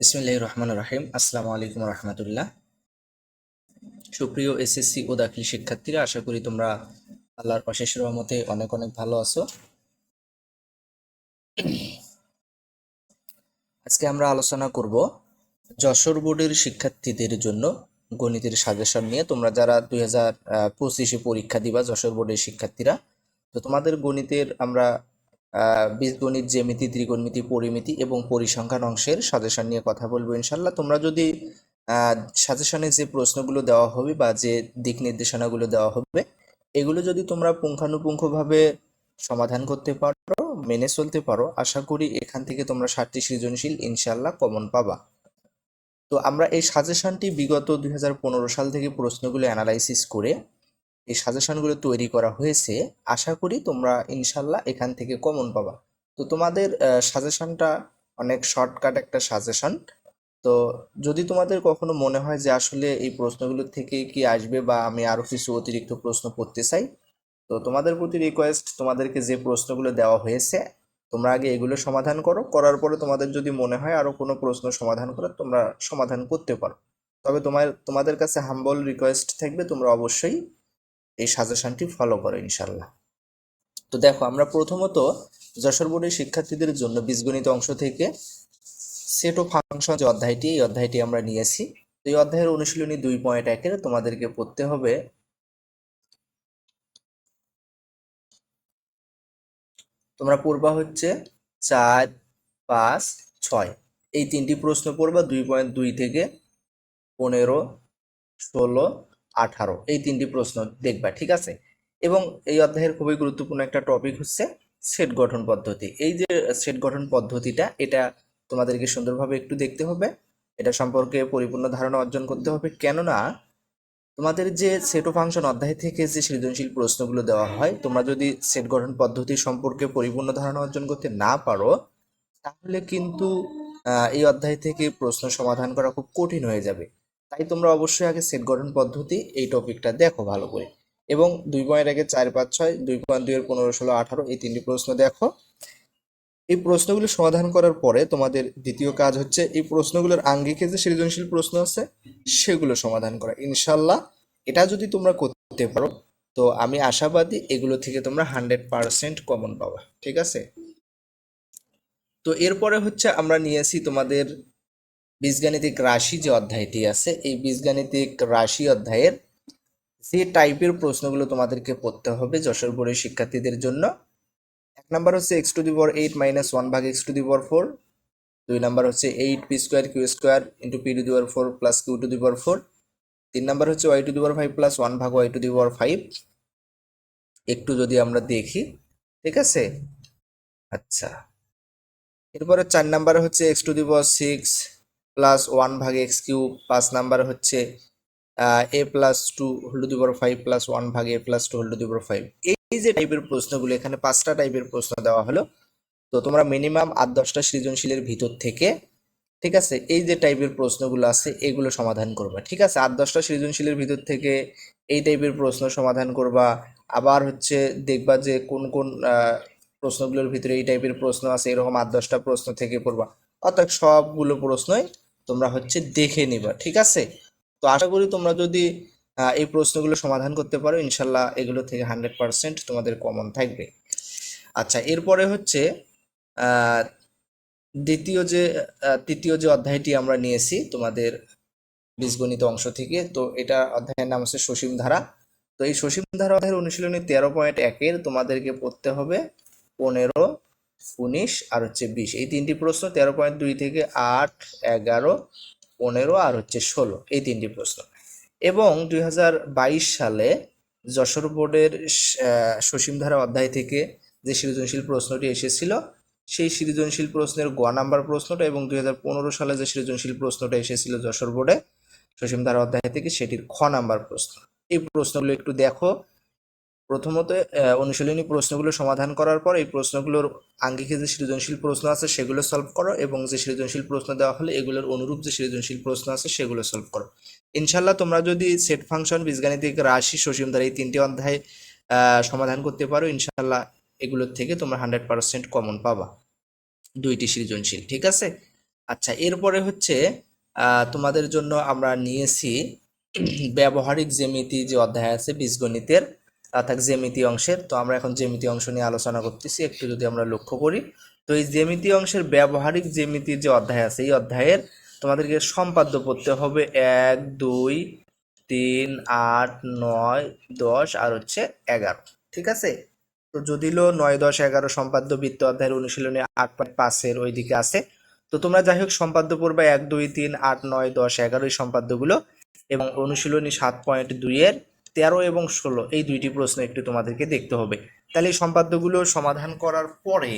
বিসমিল্লাহ রহমান রাহিম। আসসালামু আলাইকুম রহমতুল্লাহ। সুপ্রিয় এসএসসি ও দাখিল শিক্ষার্থীরা, আশা করি তোমরা আল্লাহর অশেষ রহমতে অনেক অনেক ভালো আছো। আজকে আমরা আলোচনা করব যশোর বোর্ডের শিক্ষার্থীদের জন্য গণিতের সাজেশন নিয়ে। তোমরা যারা দুই হাজার পঁচিশে পরীক্ষা দিবা, যশোর বোর্ডের শিক্ষার্থীরা, তো তোমাদের গণিতের আমরা বীজগণিত, জ্যামিতি, ত্রিকোণমিতি, পরিমিতি এবং পরিসংখ্যান অংশের সাজেশন নিয়ে কথা বলব ইনশাল্লাহ তোমরা যদি সাজেশনে যে প্রশ্নগুলো দেওয়া হবে বা যে দিক নির্দেশনাগুলো দেওয়া হবে, এগুলো যদি তোমরা পুঙ্খানুপুঙ্খভাবে সমাধান করতে পারো, মেনে চলতে পারো, আশা করি এখান থেকে তোমরা ষাটটি সৃজনশীল ইনশাল্লাহ কমন পাবা। তো আমরা এই সাজেশনটি বিগত দুই হাজার পনেরো সাল থেকে প্রশ্নগুলো অ্যানালাইসিস করে এই সাজেশনগুলো তৈরি করা হয়েছে, আশা করি তোমরা ইনশাল্লাহ এখান থেকে কমন পাবা। তো তোমাদের সাজেশনটা অনেক শর্টকাট একটা সাজেশন তো যদি তোমাদের কখনো মনে হয় যে আসলে এই প্রশ্নগুলো থেকে কি আসবে বা আমি আরও কিছু অতিরিক্ত প্রশ্ন করতে চাই, তো তোমাদের প্রতি রিকোয়েস্ট তোমাদেরকে যে প্রশ্নগুলো দেওয়া হয়েছে, তোমরা আগে এগুলো সমাধান করো। করার পরে তোমাদের যদি মনে হয় আরও কোনো প্রশ্ন সমাধান করার, তোমরা সমাধান করতে পারো। তবে তোমার, তোমাদের কাছে হাম্বল রিকোয়েস্ট থাকবে, তোমরা অবশ্যই এই সাজেশনটি ফলো করো ইনশাল্লাহ তো দেখো, আমরা প্রথমত যশোর বোর্ডের শিক্ষার্থীদের জন্য বীজগণিত অংশ থেকে সেট ও ফাংশন যে অধ্যায়টি, এই অধ্যায়টি আমরা নিয়েছি। এই অধ্যায়ের অনুশীলনী দুই পয়েন্ট একের তোমাদেরকে পড়তে হবে। তোমরা পড়বা হচ্ছে চার, পাঁচ, ছয়। এই তিনটি প্রশ্ন পড়বা দুই পয়েন্ট দুই থেকে পনেরো, ষোলো আঠারো। এই তিনটি প্রশ্ন দেখবা, ঠিক আছে? এবং এই অধ্যায়ের খুবই গুরুত্বপূর্ণ একটা টপিক হচ্ছে সেট গঠন পদ্ধতি। এই যে সেট গঠন পদ্ধতিটা, এটা তোমাদেরকে সুন্দরভাবে একটু দেখতে হবে। এটা সম্পর্কে পরিপূর্ণ ধারণা অর্জন করতে হবে। কেননা, তোমাদের যে সেট ও ফাংশন অধ্যায় থেকে যে সৃজনশীল প্রশ্নগুলো দেওয়া হয়, তোমরা যদি সেট গঠন পদ্ধতি সম্পর্কে পরিপূর্ণ ধারণা অর্জন করতে না পারো, তাহলে কিন্তু এই অধ্যায় থেকে প্রশ্ন সমাধান করা খুব কঠিন হয়ে যাবে। তাই তোমরা অবশ্যই আগে সেট গঠন পদ্ধতি এই টপিকটা দেখো ভালো করে। এবং দুই পয়েন্ট আগে চার, পাঁচ, ছয়, দুই পয়েন্ট এর পনেরো, ষোলো, আঠারো, এই তিনটি প্রশ্ন দেখো। এই প্রশ্নগুলো সমাধান করার পরে তোমাদের দ্বিতীয় কাজ হচ্ছে, এই প্রশ্নগুলোর আঙ্গিকে যে সৃজনশীল প্রশ্ন আছে, সেগুলো সমাধান করা। ইনশাল্লাহ এটা যদি তোমরা করতে পারো, তো আমি আশাবাদী এগুলো থেকে তোমরা হান্ড্রেড পার্সেন্ট কমন পাবা, ঠিক আছে? তো এরপরে হচ্ছে আমরা নিয়েছি তোমাদের বীজগাণিতিক রাশি যে অধ্যায়টি আছে, এই বীজগাণিতিক রাশি অধ্যায়ের যে টাইপের প্রশ্নগুলো তোমাদেরকে পড়তে হবে যশোর বোর্ডের শিক্ষার্থীদের জন্য। এক নাম্বার হচ্ছে x to the power eight minus one ভাগ x to the power four দুই নাম্বার হচ্ছে eight p square q square into p to the power four plus q to the power four তিন number হচ্ছে y to the power five plus one ভাগ y to the power five একটু যদি আমরা দেখি, ঠিক আছে? আচ্ছা। এরপরে চার নাম্বারে হচ্ছে x to the power six plus one ভাগ এক্স কিউব পাঁচ নাম্বার হচ্ছে a plus two whole to five plus one ভাগ a plus two whole to five এই যে টাইপের প্রশ্নগুলো, এখানে পাঁচটা টাইপের প্রশ্ন দেওয়া হলো। তো তোমরা মিনিমাম আট দশটা সৃজনশীলের ভিতর থেকে, ঠিক আছে, এই যে টাইপের প্রশ্নগুলো আছে, এগুলো সমাধান করবা, ঠিক আছে? আট দশটা সৃজনশীলের ভিতর থেকে এই টাইপের প্রশ্ন সমাধান করবা। আবার হচ্ছে দেখবা যে কোন কোন প্রশ্নগুলোর ভিতরে এই টাইপের প্রশ্ন আছে, এরকম আট দশটা প্রশ্ন থেকে পড়বা। অর্থাৎ সবগুলো প্রশ্নই তোমরা হচ্ছে দেখে নিবা, ঠিক আছে? তো আশা করি তোমরা যদি এই প্রশ্নগুলো সমাধান করতে পারো, ইনশাল্লাহ এগুলো থেকে হান্ড্রেড পার্সেন্ট তোমাদের কমন থাকবে। আচ্ছা এরপরে হচ্ছে দ্বিতীয় যে তৃতীয় যে অধ্যায়টি আমরা নিয়েছি তোমাদের বীজগণিত অংশ থেকে, তো এটা অধ্যায়ের নাম হচ্ছে সসীম ধারা। তো এই সসীম ধারা অধ্যায়ের অনুশীলনী তেরো পয়েন্ট একের তোমাদেরকে পড়তে হবে, পনেরো উনিশ আর হচ্ছে বিশ। এই তিনটি প্রশ্ন তেরো পয়েন্ট দুই থেকে আট এগারো পনেরো আর হচ্ছে ষোলো। এই তিনটি প্রশ্ন। এবং দুই হাজার বাইশ সালে যশোর বোর্ডের আহ, সসীম ধারা অধ্যায় থেকে যে সৃজনশীল প্রশ্নটি এসেছিল সেই সৃজনশীল প্রশ্নের গ নাম্বার প্রশ্নটা এবং দুই হাজার পনেরো সালে যে সৃজনশীল প্রশ্নটা এসেছিল যশোর বোর্ডে সসীম ধারা অধ্যায় থেকে সেটির খ নাম্বার প্রশ্ন। এই প্রশ্নগুলো একটু দেখো। প্রথমত অনুশীলনী প্রশ্নগুলো সমাধান করার পর এই প্রশ্নগুলোর আঙ্গিকে যে সৃজনশীল প্রশ্ন আছে সেগুলো সলভ করো এবং যে সৃজনশীল প্রশ্ন দেওয়া হলে এগুলোর অনুরূপ যে সৃজনশীল প্রশ্ন আছে সেগুলো সলভ করো। ইনশাল্লাহ তোমরা যদি সেট ফাংশন বীজগাণিতিক রাশি, সসীম ধারা এই তিনটি অধ্যায় সমাধান করতে পারো ইনশাল্লাহ এগুলোর থেকে তোমরা হান্ড্রেড পার্সেন্ট কমন পাবা। দুইটি সৃজনশীল, ঠিক আছে? আচ্ছা এরপরে হচ্ছে তোমাদের জন্য আমরা নিয়েছি ব্যবহারিক জ্যামিতি যে অধ্যায় আছে, বীজগণিতের। অর্থাৎ জ্যামিতি অংশের। তো আমরা এখন জ্যামিতি অংশ নিয়ে আলোচনা করতেছি। একটু যদি আমরা লক্ষ্য করি, তো এই জ্যামিতি অংশের ব্যবহারিক জ্যামিতির যে অধ্যায় আছে, এই অধ্যায়ের তোমাদেরকে সম্পাদ্য পড়তে হবে এক, দুই, তিন, আট, নয়, দশ আর হচ্ছে এগারো। ঠিক আছে? তো যদিও নয়, দশ, এগারো সম্পাদ্য বৃত্ত অধ্যায়ের অনুশীলনে আট পয়েন্ট পাঁচের ওই দিকে আছে। তো তোমরা যাই হোক, সম্পাদ্য পড়বে এক, দুই, তিন, আট, নয়, দশ এগারো এই সম্পাদ্যগুলো এবং অনুশীলনী সাত পয়েন্ট দুইয়ের তেরো এবং ষোলো, এই দুইটি প্রশ্ন একটু তোমাদেরকে দেখতে হবে। তাহলে এই সম্পাদ্যগুলো সমাধান করার পরে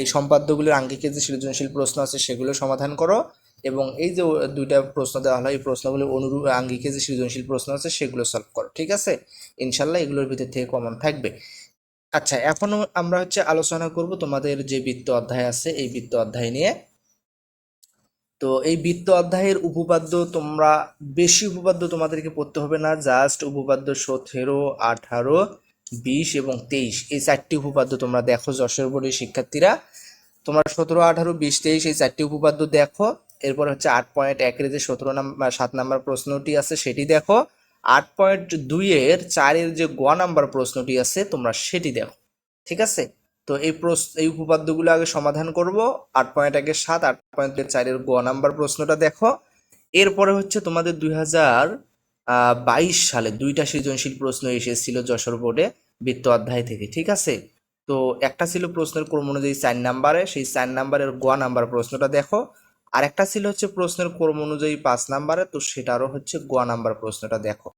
এই সম্পাদ্যগুলোর আঙ্গিকে যে সৃজনশীল প্রশ্ন আছে সেগুলো সমাধান করো এবং এই যে দুইটা প্রশ্ন দেওয়া হলো, এই প্রশ্নগুলো অনুরূপ আঙ্গিকে যে সৃজনশীল প্রশ্ন আছে সেগুলো সলভ করো, ঠিক আছে? ইনশাল্লাহ এগুলোর ভিতর থেকে কমন থাকবে। আচ্ছা এখনও আমরা হচ্ছে আলোচনা করব তোমাদের যে বৃত্ত অধ্যায় আছে, এই বৃত্ত অধ্যায় নিয়ে। তো এই বৃত্ত অধ্যায়ের উপপাদ্য তোমরা বেশি উপপাদ্য তোমাদেরকে পড়তে হবে না জাস্ট উপপাদ্য সতেরো, আঠারো, বিশ এবং তেইশ। এই চারটি উপপাদ্য তোমরা দেখো যশোর বোর্ডের শিক্ষার্থীরা। তোমরা সতেরো, আঠারো, বিশ, তেইশ এই চারটি উপপাদ্য দেখো। এরপর হচ্ছে আট পয়েন্ট একের যে সতেরো নাম্বার সাত নাম্বার প্রশ্নটি আছে সেটি দেখো। আট পয়েন্ট দুইয়ের চারের যে গ নাম্বার প্রশ্নটি আছে তোমরা সেটি দেখো। ঠিক আছে? তো এই প্রশ্ন, এই উপপাদ্যগুলো আগে সমাধান করব। আট পয়েন্ট একের সাত, আট পয়েন্ট চারের গ নাম্বার প্রশ্নটা দেখো। এরপরে হচ্ছে তোমাদের দুই হাজার বাইশ সালে দুইটা সৃজনশীল প্রশ্ন এসেছিল যশোর বোর্ডে বৃত্ত অধ্যায় থেকে, ঠিক আছে? তো একটা ছিল প্রশ্নের ক্রম অনুযায়ী চার নাম্বারে, সেই চার নাম্বারের গ নাম্বার প্রশ্নটা দেখো। আর একটা ছিল হচ্ছে প্রশ্নের ক্রম অনুযায়ী পাঁচ নাম্বারে, তো সেটারও হচ্ছে গ নাম্বার প্রশ্নটা দেখো।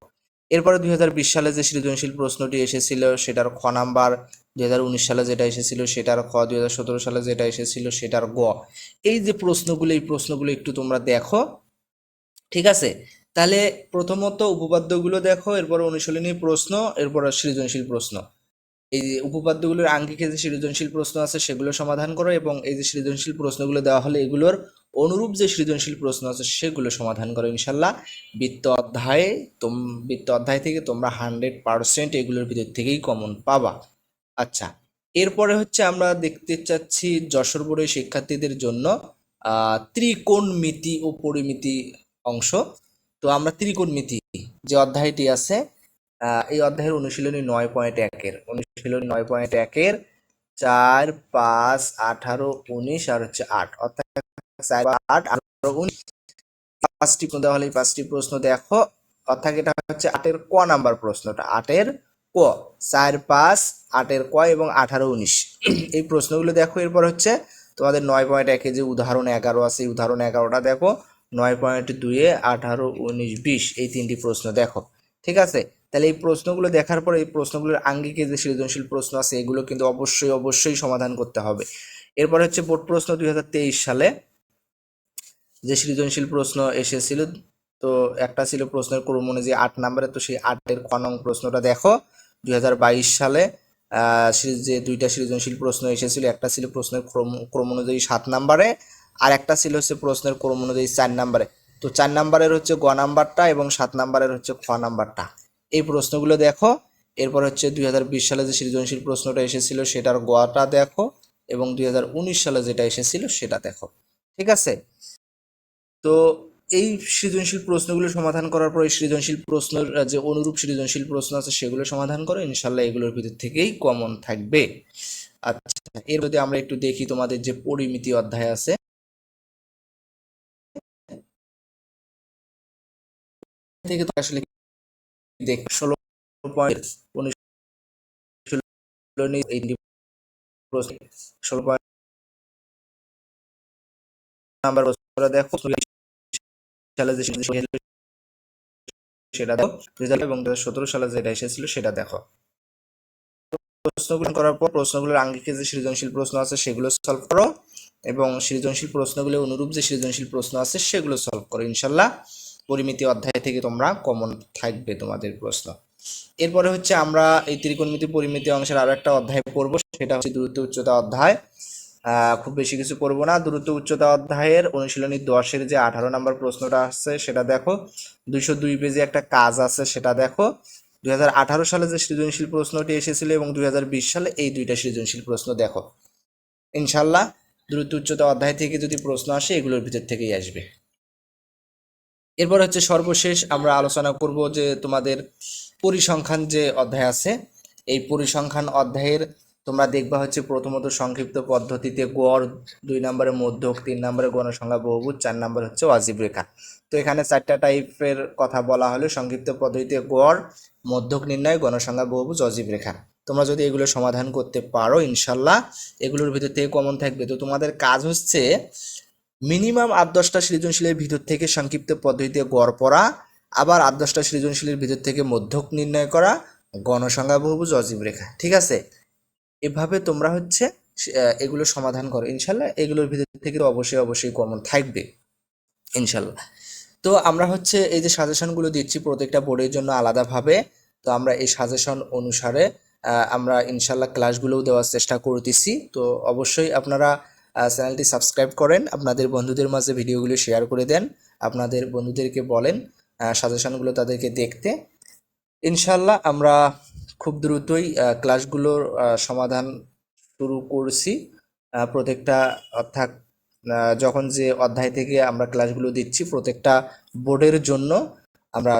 এরপরে দু হাজার বিশ সালে যে সৃজনশীল প্রশ্নটি এসেছিল, সেটার খ নাম্বার দু হাজার উনিশ সালে যেটা এসেছিল, সেটার খ, দুই সালে যেটা এসেছিল, সেটার গ। এই যে প্রশ্নগুলো, এই প্রশ্নগুলো একটু তোমরা দেখো, ঠিক আছে? তাহলে প্রথমত উপপাদ্যগুলো দেখো, এরপর অনুশীলনী প্রশ্ন, এরপর সৃজনশীল প্রশ্ন। এই যে উপপাদ্যগুলোর আঙ্গিকে যে সৃজনশীল প্রশ্ন আছে, সেগুলো সমাধান করো এবং এই যে সৃজনশীল প্রশ্নগুলো দেওয়া হলে এগুলোর অনুরূপ যে সৃজনশীল প্রশ্ন আছে সেগুলো সমাধান করো ইনশাল্লাহ। বৃত্ত অধ্যায়ে তোম, বৃত্ত অধ্যায় থেকে তোমরা হান্ড্রেড পার্সেন্ট এগুলোর ভিতর থেকেই কমন পাবা। আচ্ছা এরপরে হচ্ছে আমরা দেখতে চাচ্ছি যশোর বোর্ডের শিক্ষার্থীদের জন্য আহ ত্রিকোণমিতি ও পরিমিতি অংশ। তো আমরা ত্রিকোণ ত্রিকোণমিতি যে অধ্যায়টি আছে এই অধ্যায়ের অনুশীলনী নয় পয়েন্ট একের। অনুশীলনী নয় পয়েন্ট একের, চার, পাঁচ, আঠারো, উনিশ আর হচ্ছে আট। অর্থাৎ আট আঠারো উনিশ পাঁচটি প্রশ্ন দেওয়া হলে এই পাঁচটি প্রশ্ন দেখো। অর্থাৎ এটা হচ্ছে আটের ক নাম্বার প্রশ্নটা। আটের ক, চার, পাঁচ, আটের ক এবং আঠারো, উনিশ। এই প্রশ্নগুলো দেখো, এরপর হচ্ছে তোমাদের নয় পয়েন্ট একে যে উদাহরণ এগারো আছে, এই উদাহরণ এগারোটা দেখো। নয় পয়েন্ট দুইয়ে আঠারো, উনিশ, বিশ, এই তিনটি প্রশ্ন দেখো। ঠিক আছে? তাহলে এই প্রশ্নগুলো দেখার পর এই প্রশ্নগুলোর আঙ্গিকে যে সৃজনশীল প্রশ্ন আছে, এগুলো কিন্তু অবশ্যই অবশ্যই সমাধান করতে হবে। এরপর হচ্ছে বোর্ড প্রশ্ন দুই হাজার তেইশ সালে। যে সৃজনশীল প্রশ্ন এসেছিল, তো একটা ছিল প্রশ্নের ক্রম অনুযায়ী আট নাম্বারে, তো সেই আটের ক নং প্রশ্নটা দেখো। দুই হাজার বাইশ সালে যে দুইটা সৃজনশীল প্রশ্ন এসেছিল, একটা ছিল প্রশ্নের ক্রম ক্রম অনুযায়ী সাত নাম্বারে, আর একটা ছিল হচ্ছে প্রশ্নের ক্রম অনুযায়ী চার নাম্বারে। তো চার নাম্বারের হচ্ছে গ নাম্বারটা এবং সাত নাম্বারের হচ্ছে খ নাম্বারটা। এই প্রশ্নগুলো দেখো। এরপর হচ্ছে দুই হাজার বিশ সালে যে সৃজনশীল প্রশ্নটা এসেছিল, সেটার গটা দেখো এবং দুই হাজার উনিশ সালে যেটা এসেছিল, সেটা দেখো। ঠিক আছে? তো এই সৃজনশীল প্রশ্নগুলো সমাধান করার পর এই সৃজনশীল প্রশ্নের আহ, যে অনুরূপ সৃজনশীল প্রশ্ন আছে সেগুলো সমাধান করো ইনশাল্লাহ এগুলোর ভিতর থেকেই কমন থাকবে। আচ্ছা এর মধ্যে আমরা একটু দেখি তোমাদের যে পরিমিতি অধ্যায় আছে। থেকে তো আসলে দেখ ষোলো পয়েন্ট ষোলো পয়েন্ট নাম্বার দেখো সালে সেটা দেখো রেজাল্ট এবং দু সালে যেটা এসেছিল সেটা দেখো। প্রশ্নগুলো করার পর প্রশ্নগুলোর আঙ্গিকে যে সৃজনশীল প্রশ্ন আছে সেগুলো সলভ করো এবং সৃজনশীল প্রশ্নগুলো অনুরূপ যে সৃজনশীল প্রশ্ন আছে সেগুলো সলভ করো, ইনশাল্লাহ। পরিমিতি অধ্যায় থেকে তোমরা কমন থাকবে তোমাদের প্রশ্ন। এরপরে হচ্ছে আমরা এই ত্রিকোণমিতি পরিমিতি অংশের আরও একটা অধ্যায় পড়ব, সেটা হচ্ছে দূরত্ব উচ্চতা অধ্যায়। খুব বেশি কিছু পড়ব না। দ্রুত উচ্চতা অধ্যায়ের অনুশীলনী দশের যে আঠারো নম্বর প্রশ্নটা আসছে, সেটা দেখো। দুইশো দুই পেজে একটা কাজ আছে, সেটা দেখো। দুই হাজার আঠারো সালে যে সৃজনশীল প্রশ্নটি এসেছিল এবং দুই সালে এই দুইটা সৃজনশীল প্রশ্ন দেখো। ইনশাল্লাহ দ্রুত উচ্চতা অধ্যায় থেকে যদি প্রশ্ন আসে, এগুলোর ভিতর থেকেই আসবে। এরপর হচ্ছে সর্বশেষ, আমরা আলোচনা করব যে তোমাদের পরিসংখ্যান যে অধ্যায় আছে, এই পরিসংখ্যান অধ্যায়ের তোমরা দেখবা হচ্ছে প্রথমত সংক্ষিপ্ত পদ্ধতিতে গড় দুই নম্বরে মধ্যক, তিন নম্বরে গণসংখ্যা বহুভুজ, চার নম্বর হচ্ছে ওয়াজিব রেখা। তো এখানে চারটা টাইপের কথা বলা হলো, সংক্ষিপ্ত পদ্ধতিতে গড়, মধ্যক নির্ণয়, গণসংখ্যা বহুভুজ অজীব রেখা। তোমরা যদি এগুলো সমাধান করতে পারো ইনশাল্লাহ এগুলোর ভিতর থেকে কমন থাকবে। তো তোমাদের কাজ হচ্ছে মিনিমাম আট দশটা সৃজনশীলের ভিতর থেকে সংক্ষিপ্ত পদ্ধতিতে গড় পড়া, আবার আট দশটা সৃজনশীলের ভিতর থেকে মধ্যক নির্ণয় করা, গণসংখ্যা বহুভুজ অজীব রেখা। ঠিক আছে? এভাবে তোমরা হচ্ছে এগুলো সমাধান করো। ইনশাল্লাহ এগুলোর ভিতর থেকে অবশ্যই অবশ্যই কমন থাকবে। ইনশাল্লাহ। তো আমরা হচ্ছে এই যে সাজেশনগুলো দিচ্ছি প্রত্যেকটা বোর্ডের জন্য আলাদাভাবে, তো আমরা এই সাজেশন অনুসারে আমরা ইনশাল্লাহ ক্লাসগুলোও দেওয়ার চেষ্টা করতেছি। তো অবশ্যই আপনারা চ্যানেলটি সাবস্ক্রাইব করেন, আপনাদের বন্ধুদের মাঝে ভিডিওগুলো শেয়ার করে দেন, আপনাদের বন্ধুদেরকে বলেন সাজেশনগুলো তাদেরকে দেখতে। ইনশাল্লাহ আমরা খুব দ্রুতই ক্লাসগুলোর সমাধান শুরু করছি। প্রত্যেকটা অর্থাৎ যখন যে অধ্যায় থেকে আমরা ক্লাসগুলো দিচ্ছি, প্রত্যেকটা বোর্ডের জন্য আমরা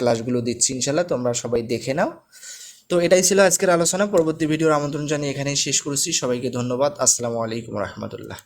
ক্লাসগুলো দিচ্ছি ইনশাল্লাহ তোমরা সবাই দেখে নাও। তো এটাই ছিল আজকের আলোচনা। পরবর্তী ভিডিওর আমন্ত্রণ জানিয়ে এখানেই শেষ করছি। সবাইকে ধন্যবাদ। আসসালামু আলাইকুম রহমতুল্লাহ।